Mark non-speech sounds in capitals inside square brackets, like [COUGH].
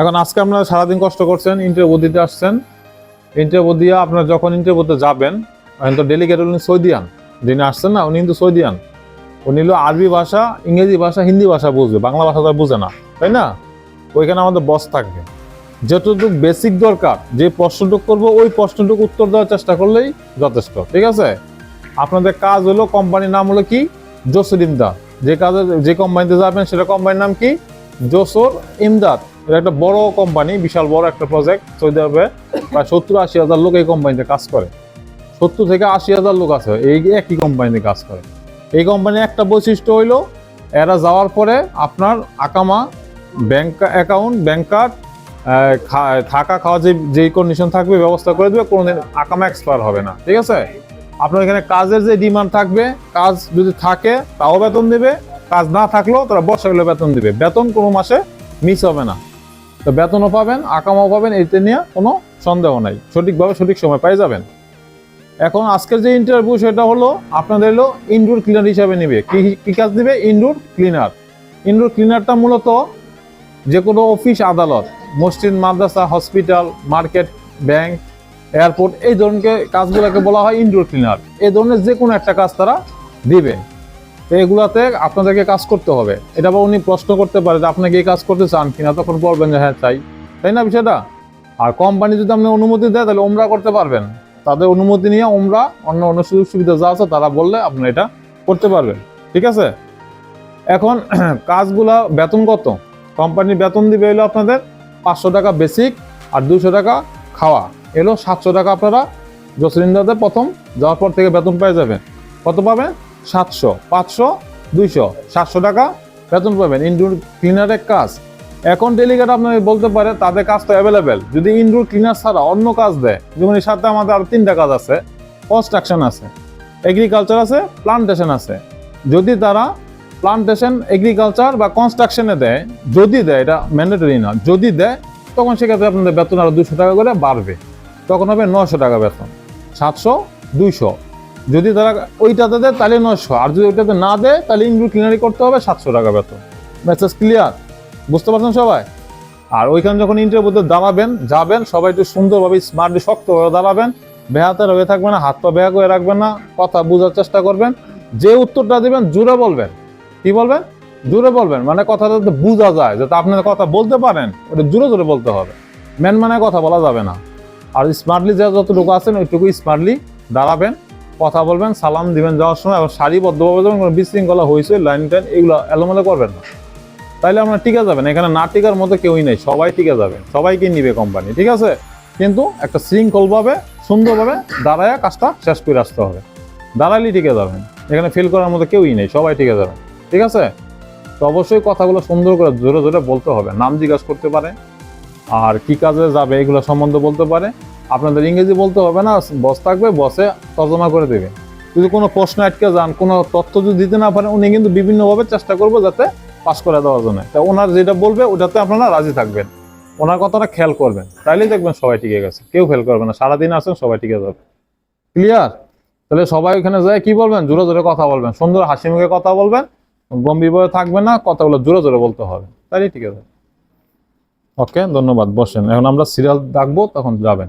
এখন আজকে আপনারা সারাদিন কষ্ট করছেন ইন্টারভিউ দিতে আসছেন। ইন্টারভিউ দিয়ে আপনারা যখন ইন্টারভিউতে যাবেন, এখন তো ডেলিগেট উনি সৌদিয়ান। যিনি আসছেন না, উনি কিন্তু সৌদিয়ান। উনি হলো আরবি ভাষা, ইংরেজি ভাষা, হিন্দি ভাষা বুঝবে, বাংলা ভাষা তো বুঝে না, তাই না? ওইখানে আমাদের বস থাকবে। যতটুকু বেসিক দরকার, যে প্রশ্নটুকু করব, ওই প্রশ্নটুকু উত্তর দেওয়ার চেষ্টা করলেই যথেষ্ট, ঠিক আছে? আপনাদের কাজ হলো কোম্পানির নাম হলো কি? জসুর ইমদাদ। যে কাজে, যে কোম্পানিতে যাবেন, সেটা কোম্পানির নাম কি? জসুর ইমদাদ। এটা একটা বড় কোম্পানি বিশাল বড় একটা প্রজেক্ট সৌদি আরবে প্রায় সত্তর আশি হাজার লোক এই কোম্পানিতে কাজ করে। সত্তর থেকে আশি হাজার লোক আছে, এই একই কোম্পানিতে কাজ করে। এই কোম্পানির একটা বৈশিষ্ট্য হইল, এরা যাওয়ার পরে আপনার আকামা ব্যাংক অ্যাকাউন্ট ব্যাংক কার্ড থাকা খাওয়া যে, যেই কন্ডিশন থাকবে, ব্যবস্থা করে দেবে, কোনোদিন আকামা এক্সপায়ার হবে না, ঠিক আছে? আপনার এখানে কাজের যে ডিমান্ড থাকবে, কাজ যদি থাকে, তাও বেতন দেবে, কাজ না থাকলেও তারা বর্ষা গেলে বেতন দিবে। বেতন কোনো মাসে মিস হবে না। তো বেতনও পাবেন, আকামাও পাবেন, এতে নিয়ে কোনো সন্দেহ নাই। সঠিকভাবে সঠিক সময় পাই যাবেন। এখন আজকের যে ইন্টারভিউ সেটা হলো, আপনাদের হলো ইনডোর ক্লিনার হিসাবে নেবে। কি কাজ দিবে? ইনডোর ক্লিনার ইনডোর ক্লিনারটা মূলত যে কোনো অফিস আদালত, মসজিদ, মাদ্রাসা হসপিটাল মার্কেট ব্যাংক এয়ারপোর্ট এই ধরনের কাজগুলোকে বলা হয় ইনডোর ক্লিনার এই ধরনের যে কোনো একটা কাজ তারা দিবে। এগুলাতে আপনাদেরকে কাজ করতে হবে। এটা আবার উনি প্রশ্ন করতে পারে যে আপনাকে এই কাজ করতে চান কিনা, তখন বলবেন যে হ্যাঁ চাই। তাই না বিষয়টা? আর কোম্পানি যদি আপনি অনুমতি দেয়, তাহলে ওমরা করতে পারবেন। তাদের অনুমতি নিয়ে ওমরা অন্য অন্য সুযোগ সুবিধা যা আছে তারা বললে আপনি এটা করতে পারবেন। ঠিক আছে? এখন [CLEARS THROAT] কাজগুলা বেতন কত কোম্পানি বেতন দিবে এলো আপনাদের পাঁচশো টাকা বেসিক আর দুশো টাকা খাওয়া। এলো সাতশো টাকা আপনারা জসরিন্দাতে প্রথম যাওয়ার পর থেকে বেতন পেয়ে যাবেন। কত পাবেন? সাতশো, পাঁচশো, দুইশো, সাতশো টাকা বেতন পাবেন। ইনডোর ক্লিনারের কাজ। এখন ডেলিগেট আপনাকে বলতে পারে তাদের কাজ তো অ্যাভেলেবেল যদি ইনডোর ক্লিনার ছাড়া অন্য কাজ দেয়, যেমন এর সাথে আমাদের আরও তিনটা কাজ আছে কনস্ট্রাকশন আছে এগ্রিকালচার আছে প্লান্টেশন আছে। যদি তারা প্লান্টেশন এগ্রিকালচার বা কনস্ট্রাকশনে দেয়, যদি দেয়, এটা ম্যান্ডেটরি না, যদি দেয়, তখন সেক্ষেত্রে আপনাদের বেতন আরও দুশো টাকা করে বাড়বে। তখন হবে নশো টাকা বেতন। সাতশো, দুইশো। যদি তারা ওইটাতে দেয়, তাহলে নশো আর যদি ওইটাতে না দেয়, তাহলে ইনডোর ক্লিনারি করতে হবে সাতশো টাকা বেতন। মেসেজ ক্লিয়ার বুঝতে পারছেন সবাই? আর ওইখানে যখন ইন্টারভিউতে দাঁড়াবেন, যাবেন, সবাই একটু সুন্দরভাবে স্মার্টলি শক্তভাবে দাঁড়াবেন। বেহাতের হয়ে থাকবে না, হাত পা বেহা করে রাখবেন না, কথা বোঝার চেষ্টা করবেন। যে উত্তরটা দিবেন জুড়ে বলবেন। কি বলবেন? জুড়ে বলবেন। মানে কথাটা যাতে বোঝা যায়, যাতে আপনার কথা বলতে পারেন, ওটা জুড়ে জুড়ে বলতে হবে। ম্যান মানে কথা বলা যাবে না। আর স্মার্টলি যা যতটুকু আছেন, ওইটুকু স্মার্টলি দাঁড়াবেন। কথা বলবেন, সালাম দিবেন যাওয়ার সময়, আবার সারিবদ্ধভাবে যাবেন, কোনো বিশৃঙ্খলা হয়েছে লাইন টাইন এগুলো এলোমেলো করবেন না। তাইলে আপনার টিকে যাবেন, এখানে না টিকার মতো কেউই নেই, সবাই টিকে যাবে সবাইকে নিবে কোম্পানি ঠিক আছে? কিন্তু একটা শৃঙ্খলভাবে, সুন্দরভাবে দাঁড়ায় কাজটা শেষ করে আসতে হবে। দাঁড়ালেই টিকে যাবেন, এখানে ফিল করার মতো কেউই নেই, সবাই টিকে যাবেন, ঠিক আছে? তো অবশ্যই কথাগুলো সুন্দর করে জোরে জোরে বলতে হবে, নাম জিজ্ঞাসা করতে পারে, আর কি কাজে যাবে এগুলো সম্বন্ধে বলতে পারে আপনাদের ইংরেজি বলতে হবে না, বস থাকবে, বসে তর্জমা করে দেবে। যদি কোনো প্রশ্ন আটকে যান, কোনো তথ্য যদি দিতে না পারেন, উনি কিন্তু বিভিন্নভাবে চেষ্টা করব যাতে পাস করে দেওয়ার জন্য। তা ওনার যেটা বলবে, ওটাতে আপনারা রাজি থাকবেন। ওনার কথাটা খেয়াল করবেন। তাইলেই দেখবেন সবাই টিকে গেছে। কেউ ফেল করবে না। সারাদিন আসেন সবাই টিকে যাবে। ক্লিয়ার তাহলে সবাই ওখানে যায়, কি বলবেন? জোরে জোরে কথা বলবেন। সুন্দর হাসি মুখে কথা বলবেন। গম্ভীরভাবে থাকবে না কথাগুলো জোরে জোরে বলতে হবে। তাইলেই ঠিক আছে ওকে ধন্যবাদ। বসেন। এখন আমরা সিরিয়াল ডাকবো, তখন যাবেন।